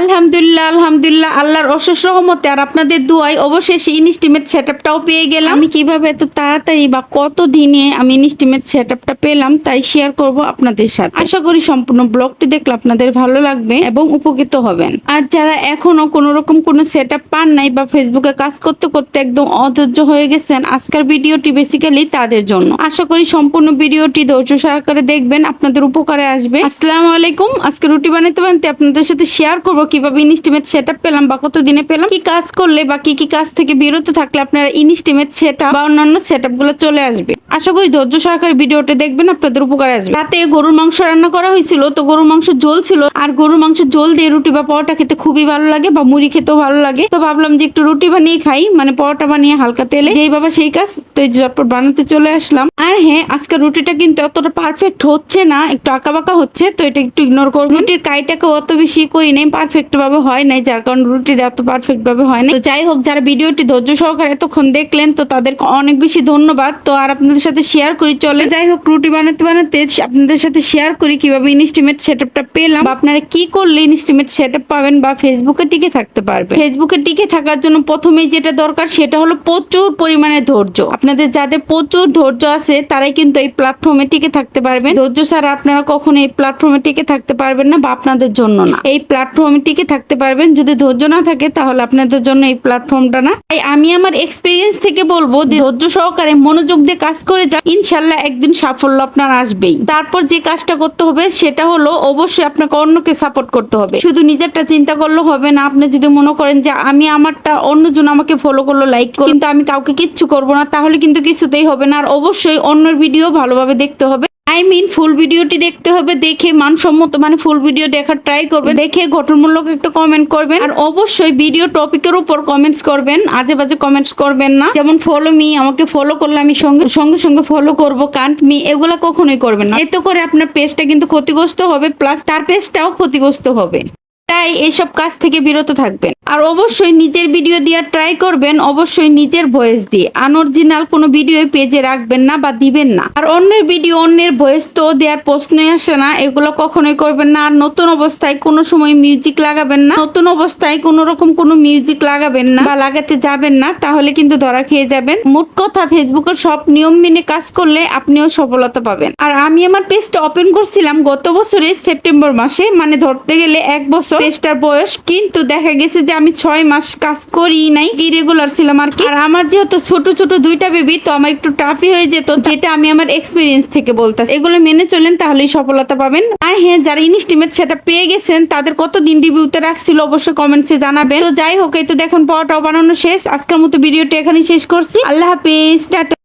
আলহামদুলিল্লাহ আলহামদুলিল্লাহ আল্লাহর অশেষ রহমতে। আর আপনাদের দুয়ায় অবশেষে ইনস্টিমেট সেটআপটাও পেয়ে গেলাম। আমি কীভাবে এত তাড়াতাড়ি বা কত দিনে আমি ইনস্টিমেট সেটআপটা পেলাম তাই শেয়ার করব আপনাদের সাথে। আশা করি সম্পূর্ণ ব্লগটি দেখলে আপনাদের ভালো লাগবে এবং উপকৃত হবেন। আর যারা এখনও কোনো রকম কোনো সেটআপ পান নাই বা ফেসবুকে কাজ করতে করতে একদম অধৈর্য হয়ে গেছেন আজকের ভিডিওটি বেসিক্যালি তাদের জন্য। আশা করি সম্পূর্ণ ভিডিওটি ধৈর্য সহকারে দেখবেন আপনাদের উপকারে আসবে। আসসালামু আলাইকুম আজকে রুটি বানাতে বানাতে আপনাদের সাথে শেয়ার করব কীভাবে ইনস্টিমেট সেটআপ পেলাম বা কত দিনে পেলাম, কি কাজ করলে বা কি কি কাজ থেকে বিরত থাকলে আপনারা ইনস্টিমেট সেটআপ বা অন্যান্য সেটআপগুলো চলে আসবে। আশা করি ধৈর্য সহকারে ভিডিওটা দেখবেন, আপনাদের উপকারে আসবে। রাতে গরুর মাংস রান্না করা হয়েছিল, তো গরুর মাংস ঝোল ছিল, আর গরুর মাংস ঝোল দিয়ে রুটি বা পরোটা খেতে খুবই ভালো লাগে বা মুড়ি খেতেও ভালো লাগে। তো ভাবলাম যে একটু রুটি বানিয়ে খাই মানে পরোটা বানিয়ে হালকা তেলে, যেই বাবা সেই কাজ, তো ঝটপট বানাতে চলে আসলাম। আর হ্যাঁ আজকে রুটিটা কিন্তু অতটা পারফেক্ট হচ্ছে না একটু আঁকা বাঁকা হচ্ছে তো এটা একটু ইগনোর করব। রুটির কাইটাকে অত বেশি করি নেই পারফেক্ট ভাবে হয় নাই যার কারণে রুটিটা এত পারফেক্ট ভাবে হয় না তো যাই হোক যারা ভিডিওটি ধৈর্য সহকারে এতক্ষণ দেখলেন তো তাদেরকে অনেক বেশি ধন্যবাদ। তো আর আপনাদের সাথে শেয়ার করি চলে যাই হোক রুটি বানাতে বানাতে আপনাদের সাথে শেয়ার করি কীভাবে ইনস্টিমেট সেটআপটা পেলাম বা আপনারা কি করলে ইনস্টিমেট সেটআপ পাবেন বা ফেসবুকে টিকে থাকতে পারবেন। ফেসবুকে টিকে থাকার জন্য প্রথমেই যেটা দরকার সেটা হলো প্রচুর পরিমাণে ধৈর্য। আপনাদের যাদের প্রচুর ধৈর্য আছে তারাই কিন্তু এই প্ল্যাটফর্মে টিকে থাকতে পারবেন। ধৈর্য ছাড়া আপনারা কখনো এই প্ল্যাটফর্মে টিকে থাকতে পারবেন না বা আপনাদের জন্য না। এই প্ল্যাটফর্মে টিকে থাকতে পারবেন। যদি ধৈর্য না থাকে, তাহলে আপনাদের জন্য এই প্ল্যাটফর্মটা না। তাই আমি আমার এক্সপিরিয়েন্স থেকে বলব ধৈর্য সহকারে মনোযোগ দিয়ে কাজ করে যান। ইনশাল্লাহ একদিন সাফল্য আপনার আসবেই। তারপর যে কাজটা করতে হবে, সেটা হলো অবশ্যই আপনাকে অন্যকে সাপোর্ট করতে হবে। শুধু নিজেরটা চিন্তা করলে হবে না। আপনি যদি মনে করেন যে, আমি আমারটা অন্যজন আমাকে ফলো করল লাইক করল, কিন্তু আমি কাউকে কিচ্ছু করব না, তাহলে কিন্তু কিছুতেই হবে না। আর অবশ্যই অন্যের ভিডিও ভালোভাবে দেখতে হবে। আই মিন ফুল ভিডিওটি দেখতে হবে, দেখে মানসম্মত মানে ফুল ভিডিও দেখার ট্রাই করবে দেখে গঠনমূলক একটা কমেন্ট করবেন। আর অবশ্যই ভিডিও টপিকের উপর কমেন্টস করবেন। আজে বাজে কমেন্টস করবেন না। যেমন ফলো মি আমাকে ফলো করলে আমি সঙ্গে সঙ্গে সঙ্গে ফলো করব। কান্ট মি এগুলা কখনোই করবেন না। এতে করে আপনার পেজটা কিন্তু ক্ষতিগ্রস্ত হবে প্লাস তার পেজটাও ক্ষতিগ্রস্ত হবে। তাই এইসব কাজ থেকে বিরত থাকবেন। আর অবশ্যই নিজের ভিডিও দেওয়ার ট্রাই করবেন, অবশ্যই নিজের ভয়েস দিয়ে। আনঅরিজিনাল কোনো ভিডিও পেজে রাখবেন না বা দিবেন না। আর অন্যের ভিডিও, অন্যের ভয়েস তো দেওয়ার প্রশ্নই আসে না। এগুলো কখনোই করবেন না। আর নতুন অবস্থায় কোনো সময় মিউজিক লাগাবেন না। নতুন অবস্থায় কোনো রকম কোনো মিউজিক লাগাবেন না বা লাগাতে যাবেন না। তাহলে কিন্তু ধরা খেয়ে যাবেন। মোট কথা, ফেসবুকের সব নিয়ম মেনে কাজ করলে আপনিও সফলতা পাবেন। আর আমি আমার পেজটা ওপেন করছিলাম গত বছরের সেপ্টেম্বর মাসে। মানে ধরতে গেলে এক বছর পেজটার বয়স। কিন্তু দেখা গেছে যে আমি ছয় মাস কাজ করি নাই ইরেগুলার ছিলাম আর কি। আর আমার যেহেতু ছোট ছোট দুইটা বেবি তো আমার একটু টাফই হয়ে যেত, যেটা আমি আমার এক্সপিরিয়েন্স থেকে বলতেছি। এগুলো মেনে চলেন, তাহলেই সফলতা পাবেন। আর হ্যাঁ যারা ইনস্টিমেট সেটা পেয়ে গেছেন, তাদের কত কতদিন রিভিউতে রাখছিল অবশ্যই কমেন্টসে জানাবেন। তো যাই হোক, এই তো দেখুন পাওয়াটাও বানানো শেষ। আজকের মতো ভিডিওটা এখানেই শেষ করছি। আল্লাহ হাফিজ, টাটা।